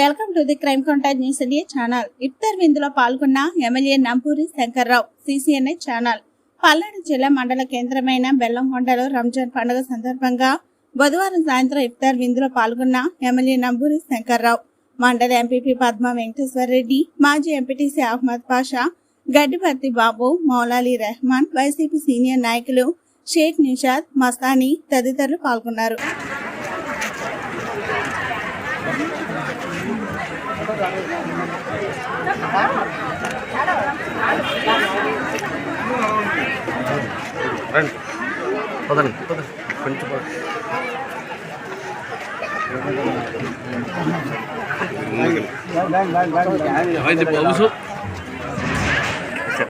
Welcome to the crime contact news India channel. ఇఫ్తార్ విందులో పాల్గొన్న MLA Nampuri Shankarrao CCNI channel. Palnadu జిల్లా మండల కేంద్రమైన బెల్లంకొండలో రంజాన్ పండుగ సందర్భంగా బుధవారం సాయంత్రం ఇఫ్తార్ విందులో పాల్గొన్న ఎమ్మెల్యే నంబూరి శంకర్రావు మండల ఎంపీపీ పద్మ వెంకటేశ్వర రెడ్డి మాజీ MPTC Ahmed Pasha Gaddiparthi Babu Moulali Rehman YCP senior నాయకులు షేక్ నిషాద్ మస్తానీ తదితరులు పాల్గొన్నారు. రండి. పదండి. పదండి కొంచెం పద. Ay, de pauso.